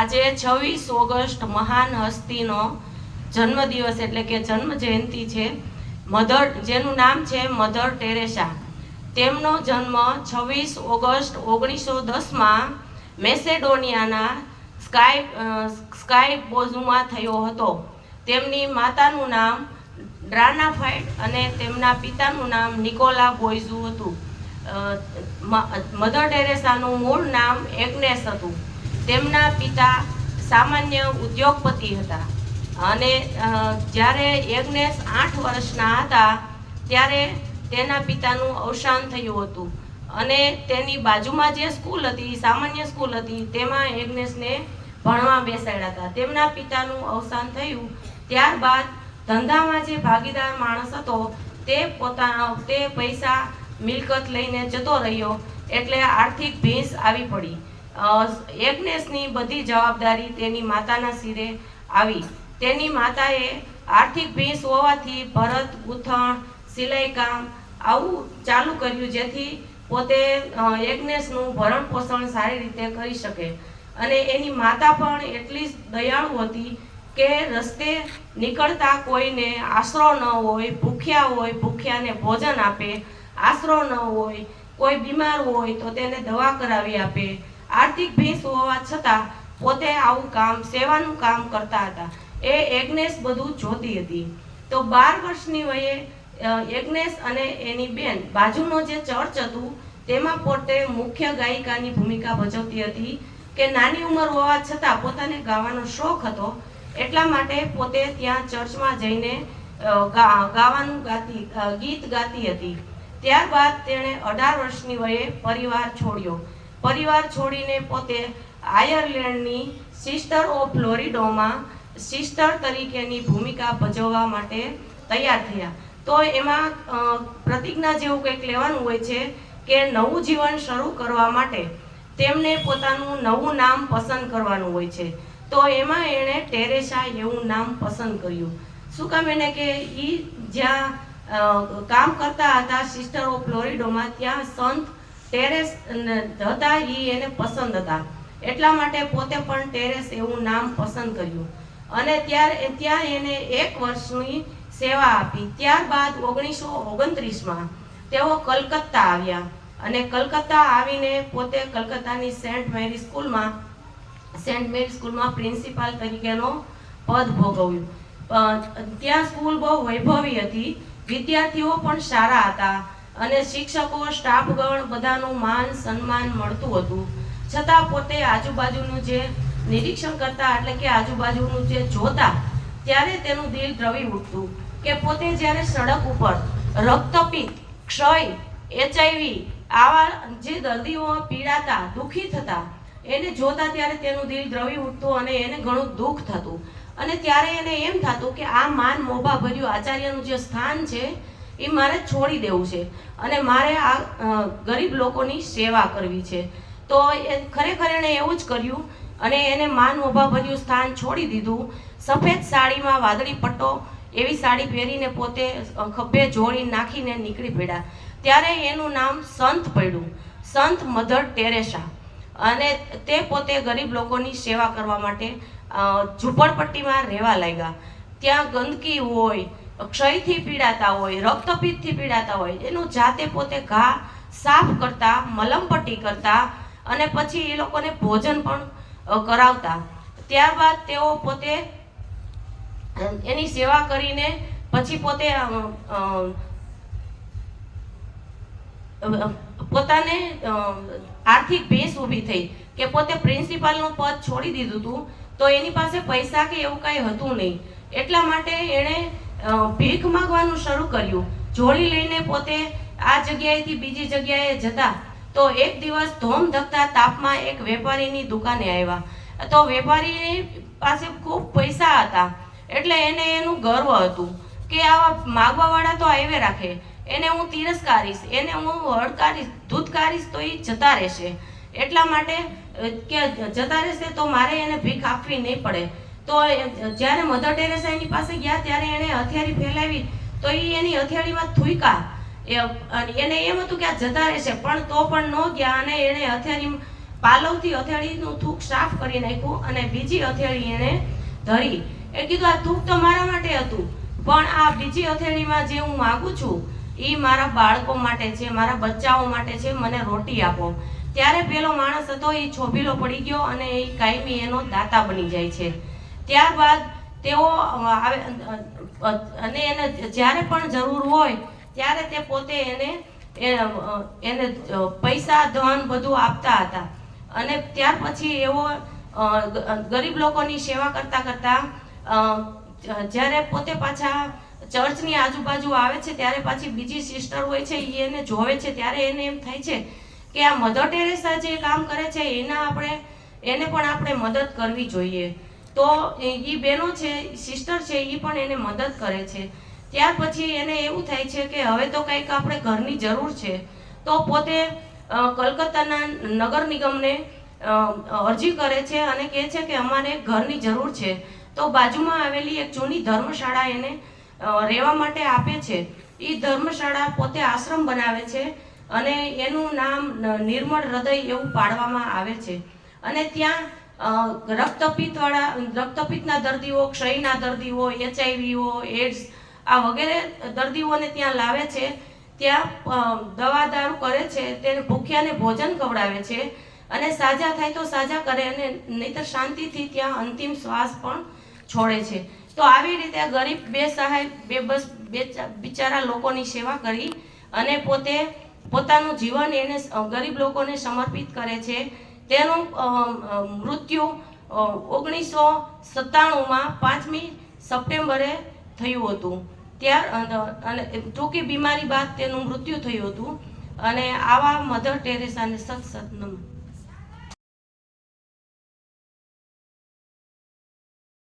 આજે છવ્વીસ ઓગસ્ટ મહાન હસ્તીનો જન્મદિવસ એટલે કે જન્મ જયંતિ છે. મધર, જેનું નામ છે મધર ટેરેસા. તેમનો જન્મ છવ્વીસ ઓગસ્ટ ઓગણીસો દસમાં મેસેડોનિયાના સ્કાય સ્કાય બોઝુમાં થયો હતો. તેમની માતાનું નામ ડ્રાનાફાઇટ અને તેમના પિતાનું નામ નિકોલા બોઇઝુ હતું. મધર ટેરેસાનું મૂળ નામ એગ્નેસ હતું. તેમના પિતા સામાન્ય ઉદ્યોગપતિ હતા. અને જ્યારે યજ્ઞેશ આઠ વર્ષના હતા, ત્યારે તેના પિતાનું અવસાન થયું હતું. અને તેની બાજુમાં જે સ્કૂલ હતી, સામાન્ય સ્કૂલ હતી, તેમાં યજ્ઞેશને ભણવા બેસાડ્યા હતા. તેમના પિતાનું અવસાન થયું ત્યારબાદ ધંધામાં જે ભાગીદાર માણસ હતો, તે પોતાના તે પૈસા મિલકત લઈને જતો રહ્યો એટલે આર્થિક ભીંસ આવી પડી. એગ્નેસની બધી જવાબદારી તેની માતાના સિરે આવી. તેની માતાએ આર્થિક ભીંસ હોવાથી ભરત ગૂંથણ સિલાઈ કામ આવું ચાલુ કર્યું જેથી પોતે યજ્ઞેશનું ભરણ પોષણ સારી રીતે કરી શકે. અને એની માતા પણ એટલી જ દયાળુ હતી કે રસ્તે નીકળતા કોઈને આશરો ન હોય, ભૂખ્યા હોય, ભૂખ્યાને ભોજન આપે, આશરો ન હોય, કોઈ બીમાર હોય તો તેને દવા કરાવી આપે. આર્થિક ભેંસ હોવા છતાં પોતે આવું કામ, સેવાનું કામ કરતા હતા. એ એગ્નેસ બધું જોતી હતી. તો બાર વર્ષની વયે એગ્નેસ અને એની બેન બાજુનો જે ચર્ચ હતું, તેમાં પોતે મુખ્ય ગાયિકાની ભૂમિકા ભજવતી હતી કે નાની ઉંમર હોવા છતાં પોતાને ગાવાનો શોખ હતો. એટલા માટે પોતે ત્યાં ચર્ચમાં જઈને ગાવાનું ગાતી ગીત ગાતી હતી. ત્યારબાદ તેણે અઢાર વર્ષની વયે પરિવાર છોડ્યો. પરિવાર છોડીને પોતે આયર્લેન્ડની સિસ્ટર ઓફ ફ્લોરિડોમાં સિસ્ટર તરીકેની ભૂમિકા ભજવવા માટે તૈયાર થયા. તો એમાં પ્રતિજ્ઞા જેવું કંઈક લેવાનું હોય છે કે નવું જીવન શરૂ કરવા માટે તેમને પોતાનું નવું નામ પસંદ કરવાનું હોય છે. તો એમાં એણે ટેરેસા એવું નામ પસંદ કર્યું. શું કામ એને કે એ જ્યાં કામ કરતા હતા સિસ્ટર ઓફ ફ્લોરિડોમાં, ત્યાં સંત ટેરેસ હતા એ એને પસંદ હતા. એટલા માટે પોતે પણ ટેરેસ એવું નામ પસંદ કર્યું. અને ત્યારે, ત્યાં એને એક વર્ષની સેવા આપી. ત્યારબાદ ઓગણીસો ઓગણત્રીસમાં તેઓ કલકત્તા આવ્યા. અને કલકત્તા આવીને પોતે કલકત્તાની સેન્ટ મેરી સ્કૂલમાં, સેન્ટ મેરી સ્કૂલમાં પ્રિન્સિપાલ તરીકેનો પદ ભોગવ્યું. ત્યાં સ્કૂલ બહુ વૈભવી હતી. વિદ્યાર્થીઓ પણ સારા હતા. અને શિક્ષકો, સ્ટાફગણ બધાનું માન, સન્માન મળતું હતું. છતાં પોતે આજુબાજુનું જે નિરીક્ષણ કરતા, એટલે કે આજુબાજુનું જે જોતા, ત્યારે તેનું દિલ દ્રવી ઉઠતું કે પોતે જ્યારે સડક ઉપર રક્તપિત ક્ષય, એચઆઈવી આવા જે દર્દીઓ પીડાતા, દુઃખી થતા, એને જોતા ત્યારે તેનું દિલ દ્રવી ઉઠતું અને એને ઘણું દુઃખ થતું. અને ત્યારે એને એમ થતું કે આ માન મોભા ભર્યું આચાર્યનું જે સ્થાન છે એ મારે છોડી દેવું છે. અને મારે આ ગરીબ લોકોની સેવા કરવી છે. તો એ ખરેખર એણે એવું જ કર્યું અને એને માન ઉભાભર્યું સ્થાન છોડી દીધું. સફેદ સાડીમાં વાદળી પટ્ટો, એવી સાડી પહેરીને પોતે ખભે જોડી નાખીને નીકળી પડ્યા. ત્યારે એનું નામ સંત પડ્યું. સંત મધર ટેરેસા. અને તે પોતે ગરીબ લોકોની સેવા કરવા માટે ઝૂંપડપટ્ટીમાં રહેવા લાગ્યા. ત્યાં ગંદકી હોય ક્ષયથી પીડાતા હોય રક્તપિત્તથી પીડાતા હોય, એનું જાતે પોતે ઘા સાફ કરતા, મલમપટ્ટી કરતા અને પછી એ લોકોને ભોજન પણ કરાવતા. ત્યારબાદ તેઓ પોતે એની સેવા કરીને પછી પોતે પોતાને આર્થિક ભેંસ ઊભી થઈ કે પોતે પ્રિન્સિપાલનું પદ છોડી દીધું હતું તો એની પાસે પૈસા કે એવું કાંઈ હતું નહીં. એટલા માટે એણે ભીખ માંગવાનું શરૂ કર્યું. જોડી લઈને પોતે આ જગ્યાએથી બીજી જગ્યાએ જતા તો એક દિવસ ધોમ ધકતા તાપમાં એક વેપારીની દુકાને આવ્યા. તો વેપારી પાસે ખૂબ પૈસા હતા. એટલે એને એનું ગર્વ હતું કે આવા માગવાવાળા તો આવે રાખે. એને હું તિરસ્કારીશ, એને હું હડકારીશ, ધૂતકારીશ તો એ જતા રહેશે. એટલા માટે કે જતા રહેશે તો મારે એને ભીખ આપવી નહીં પડે. તો જ્યારે મધર ટેરેસા એની પાસે ગયા ત્યારે એણે હથિયારી ફેલાવી, તો એ એની હથિયારીમાં થૂકા એને એમ હતું કે આ જતા રહેશે, પણ તો પણ ન ગયા અને એણે હથિયારી પાલવથી હથિયારીનું થૂક સાફ કરી નાખ્યું અને બીજી હથિયારી એણે ધરી. એ કીધું, આ થૂક તો મારા માટે હતું, પણ આ બીજી હથેળીમાં જે હું માગું છું એ મારા બાળકો માટે છે, મારા બચ્ચાઓ માટે છે, મને રોટી આપો. ત્યારે પેલો માણસ હતો એ છોભીલો પડી ગયો અને એ કાયમી એનો દાતા બની જાય છે. ત્યારબાદ તેઓ આવે અને એને જ્યારે પણ જરૂર હોય, ત્યારે તે પોતે એને એને પૈસા, ધન બધું આપતા હતા. અને ત્યાર પછી એવો ગરીબ લોકોની સેવા કરતા કરતા જ્યારે પોતે પાછા ચર્ચની આજુબાજુ આવે છે, ત્યારે પાછી બીજી સિસ્ટર હોય છે એ એને જોવે છે, ત્યારે એને એમ થાય છે કે આ મધર ટેરેસા જે કામ કરે છે, એના આપણે, એને પણ આપણે મદદ કરવી જોઈએ. તો એ બહેનો છે સિસ્ટર છે એ પણ એને મદદ કરે છે. ત્યાર પછી એને એવું થાય છે કે હવે તો કંઈક આપણે ઘરની જરૂર છે. તો પોતે કલકત્તાના નગર નિગમને અરજી કરે છે અને કહે છે કે અમારે ઘરની જરૂર છે. તો બાજુમાં આવેલી એક જૂની ધર્મશાળા એને રહેવા માટે આપે છે. એ ધર્મશાળા પોતે આશ્રમ બનાવે છે અને એનું નામ નિર્મળ હૃદય એવું પાડવામાં આવે છે. અને ત્યાં રક્તપિત્તવાળા, રક્તપિત્તના દર્દીઓ, ક્ષયના દર્દીઓ, એચઆઈવીઓ એડ્સ આ વગેરે દર્દીઓને ત્યાં લાવે છે. ત્યાં દવા દારૂ કરે છે, તેને ભૂખ્યાને ભોજન ખવડાવે છે અને સાજા થાય તો સાજા કરે અને નહીતર શાંતિથી ત્યાં અંતિમ શ્વાસ પણ છોડે છે. તો આવી રીતે ગરીબ બે સહાય, બે બસ, બે બિચારા લોકોની સેવા કરી અને પોતે પોતાનું જીવન એને ગરીબ લોકોને સમર્પિત કરે છે. તેનું મૃત્યુ ઓગણીસો સત્તાણુંમાં પાંચમી સપ્ટેમ્બરે થયું હતું. ત્યાર, અને ટૂંકી બીમારી બાદ તેનું મૃત્યુ થયું હતું. અને આવા મધર ટેરેસાને સત સત નમન